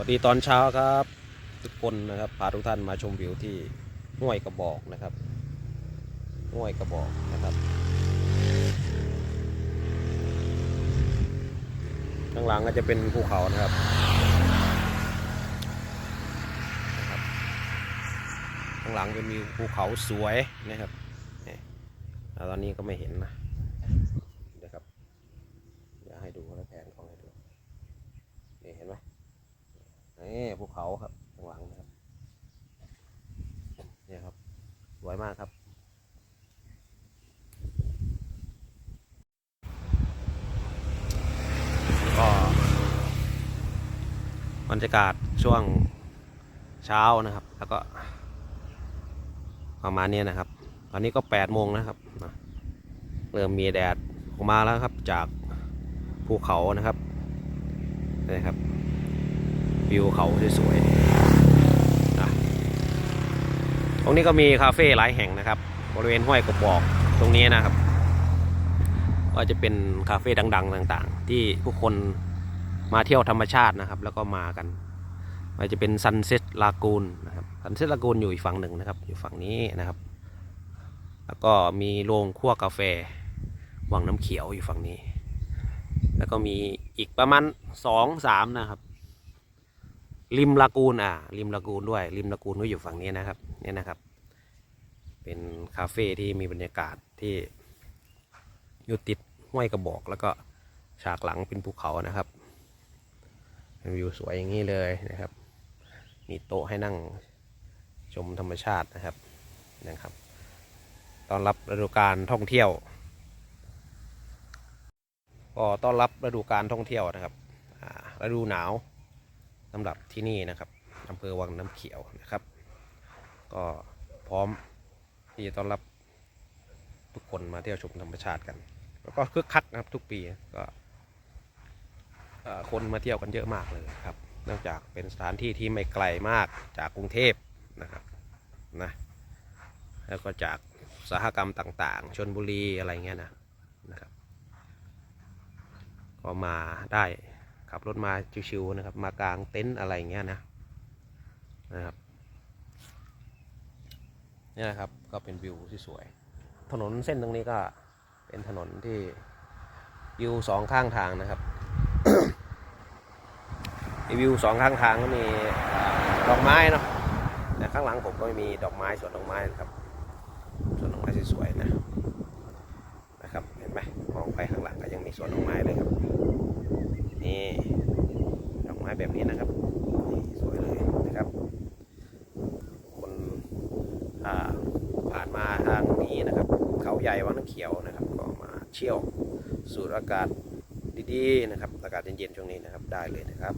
วัสดีตอนเช้าครับ ทุกคนนะครับพาทุกท่านมาชมวิวที่ห้วยกระบอกนะครับห้วยกระบอกนะครับ ข้างหลังก็จะเป็นภูเขานะครับข้างหลังจะมีภูเขาสวยนะครับตอนนี้ก็ไม่เห็นนะเดี๋ยวครับเดี๋ยวให้ดูแล้วแผนของให้ดูนี่เห็นไหม นี่ภูเขาครับข้างหลังนะครับเนี่ยครับสวยมากครับก็บรรยากาศช่วงเช้านะครับ แล้วก็ประมาณนี้นะครับ ตอนนี้ก็แปดโมงนะครับเริ่มมีแดดออกมาแล้วครับจากภูเขานะครับนี่ครับ วิวเขาสวยๆตรงนี้ก็มีคาเฟ่หลายแห่งนะครับ บริเวณห้วยกระบอกตรงนี้นะครับ ก็จะเป็นคาเฟ่ดัง ๆ ต่างๆ ที่ผู้คนมาเที่ยวธรรมชาตินะครับ แล้วก็มากันมันจะเป็นซันเซ็ตลากูนนะครับซันเซ็ตลากูนอยู่อีกฝั่งหนึ่งนะครับ อยู่ฝั่งนี้นะครับ แล้วก็มีโรงคั่วกาแฟวังน้ำเขียวอยู่ฝั่งนี้ แล้วก็มีอีกประมาณสองสามนะครับ ริมลากูนอ่าริมลากูนด้วย ริมลากูนก็อยู่ฝั่งนี้นะครับเนี่ยนะครับ เป็นคาเฟ่ที่มีบรรยากาศที่อยู่ติดห้วยกระบอก แล้วก็ฉากหลังเป็นภูเขานะครับวิวสวยอย่างนี้เลยนะครับ มีโต๊ะให้นั่งชมธรรมชาตินะครับนะครับต้อนรับฤดูการท่องเที่ยวก็ต้อนรับฤดูการท่องเที่ยวนะครับฤดูหนาว สำหรับที่นี่นะครับอำเภอวังน้ำเขียวนะครับ ก็พร้อมที่จะต้อนรับทุกคนมาเที่ยวชมธรรมชาติกัน แล้วก็คึกคักนะครับทุกปีก็คนมาเที่ยวกันเยอะมากเลยครับเนื่องจากเป็นสถานที่ที่ไม่ไกลมากจากกรุงเทพนะครับนะแล้วก็จากสาหกรรมต่างๆชนบุรีอะไรเงี้ยนะนะครับ ก็มาได้ ขับรถมาชิวๆนะครับ มากางเต็นท์อะไรอย่างเงี้ยนะนะครับนี่แหละครับก็เป็นวิวที่สวย ถนนเส้นตรงนี้ก็เป็นถนนที่วิวสองข้างทางนะครับวิวสองข้างทางก็มีดอกไม้เนาะแต่ข้างหลังผมก็มีดอกไม้สวนดอกไม้นะครับสวนดอกไม้สวยๆนะนะครับเห็นไหมมองไปข้างหลังก็ยังมีสวนดอกไม้เลยครับ แบบนี้นะครับสวยเลยนะครับ คนผ่านมาทางนี้นะครับ เขาใหญ่วังน้ำเขียวนะครับ ก็มาเที่ยวสูดอากาศดีๆนะครับ อากาศเย็นๆช่วงนี้นะครับได้เลยนะครับ